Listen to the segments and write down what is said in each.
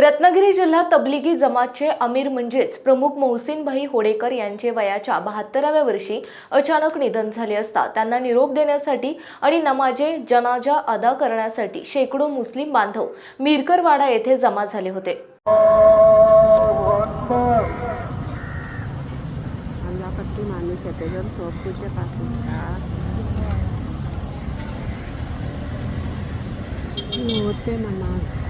रत्नागिरी जिल्हा तबलिगी जमातचे अमीर म्हणजेच प्रमुख मोहसिनभाई होडेकर यांचे वयाच्या बहात्तराव्या वर्षी अचानक निधन झाले असता त्यांना निरोप देण्यासाठी आणि नमाजे जनाजा अदा करण्यासाठी शेकडो मुस्लिम बांधव मिरकरवाडा येथे जमा झाले होते. होते नमाज.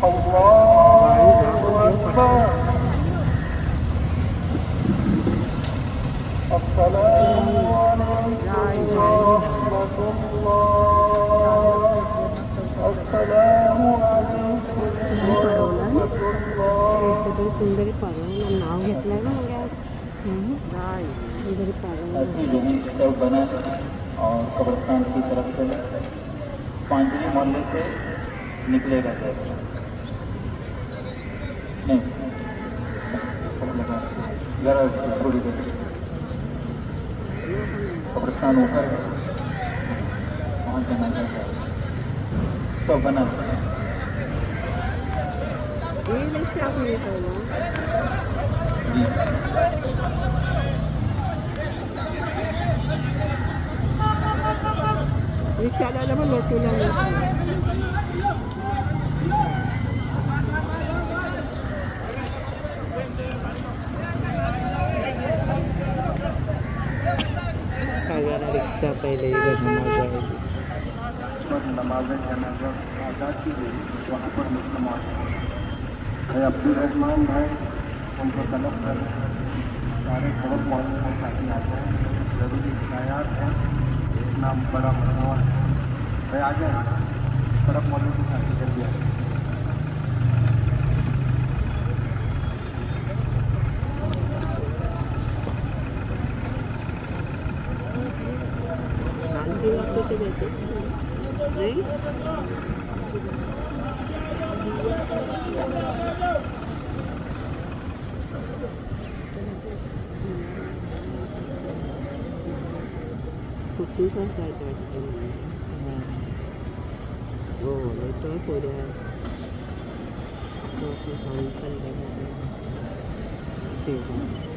الله أكبر السلام عليكم ورحمة الله السلام عليكم ورحمة الله और कब्रस्तान की तरफ़ से पांचवी मोहल्ले से निकलेगा sir जरा थोड़ी देर कब्रस्तान ऊपर है वहाँ जाना चाहता है सब बना है ये लक्ष्य आपण येतो ना भाई अब्दुल रहमान भाई उनको तलब कर सारे खबर मौजूद के साथी आते हैं ज़रूरी हिदायत हैं इतना बड़ा मजमू है भाई आ जाए तरफ मौजूद के साथी जल्दी आ जाए করতে যেতে নেই খুব সাইড ও এটা করে তো সাইকেল দেখা দেখ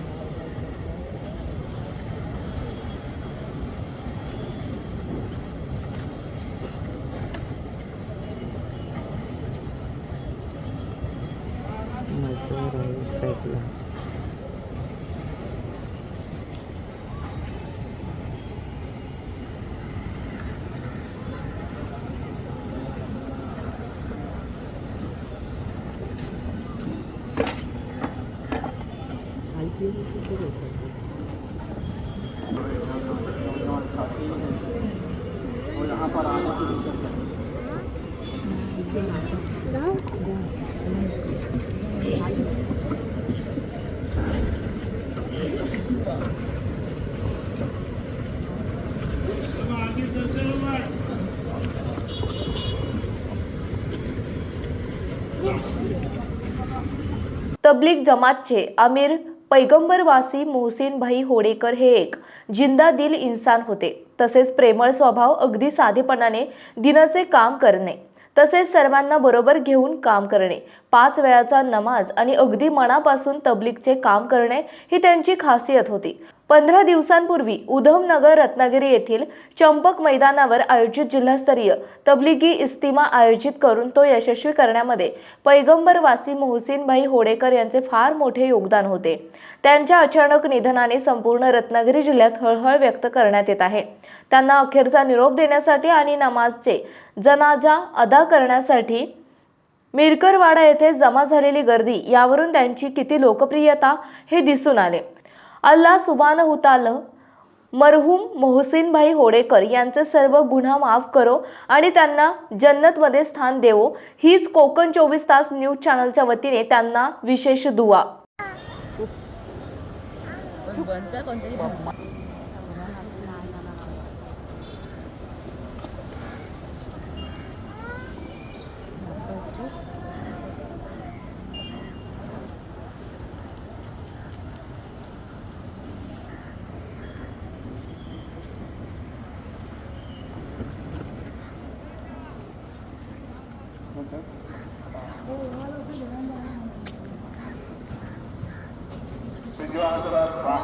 तबलीग जमातचे अमीर पैगंबरवासी मोहसिन भाई होडेकर हे एक जिंदा दिल इन्सान होते. तसेच प्रेमळ स्वभाव अगदी साधेपणाने दिनाचे काम करणे. तसेच सर्वांना बरोबर घेऊन काम करणे. पाच वेळाचा नमाज आणि अगदी मनापासून तबलीगचे काम करणे ही त्यांची खासियत होती. पंधरा दिवसांपूर्वी उधमनगर रत्नागिरी येथील चंपक मैदानावर आयोजित जिल्हास्तरीय तबलिगी इस्तिमा आयोजित करून तो यशस्वी करण्यामध्ये पैगंबरवासी मोहसिनभाई होडेकर यांचे फार मोठे योगदान होते. त्यांच्या अचानक निधनाने संपूर्ण रत्नागिरी जिल्ह्यात हळहळ व्यक्त करण्यात येत आहे. त्यांना अखेरचा निरोप देण्यासाठी आणि नमाजचे जनाजा अदा करण्यासाठी मिरकरवाडा येथे जमा झालेली गर्दी यावरून त्यांची किती लोकप्रियता हे दिसून आले. अल्ला सुबान हुताल मरहूम मोहसिनभाई होडेकर यांचे सर्व गुन्हा माफ करो आणि त्यांना जन्नतमध्ये स्थान देवो. हीच कोकण चोवीस तास न्यूज चॅनलच्या वतीने त्यांना विशेष दुवा சார் Thank you, Anurag.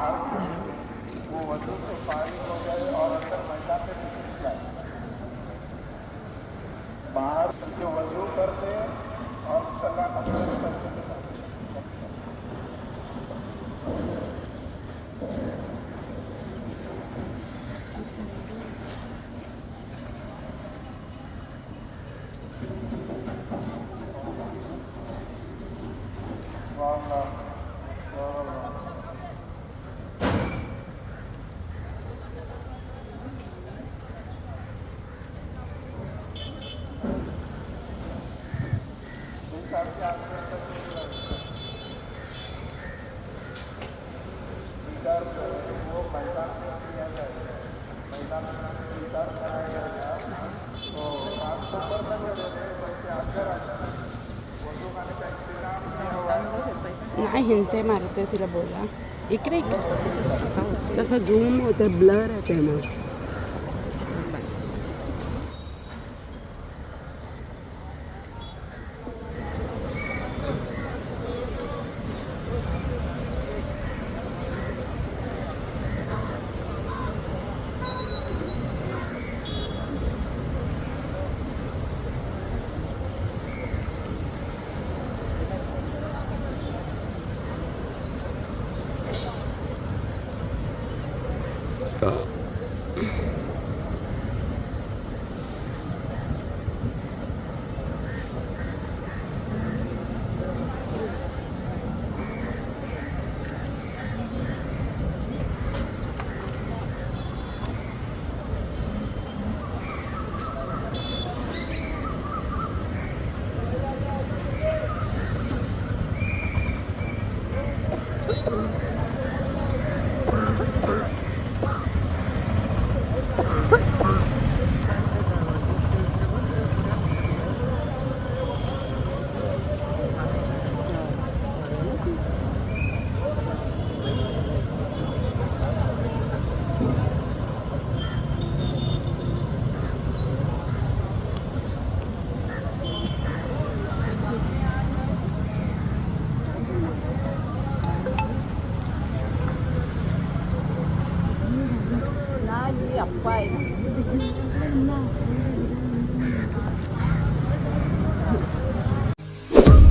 नाही हिंते मारते तिला बोला. इकडे इकडे. तसं झूम होतं ब्लर आहे मग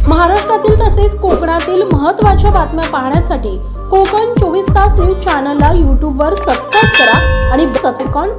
महाराष्ट्रातील तसेच कोकणातील महत्त्वाच्या बातम्या पाहण्यासाठी कोकण चोवीस तास न्यूज चॅनलला यूट्यूबवर सबस्क्राईब करा आणि सबसेकॉन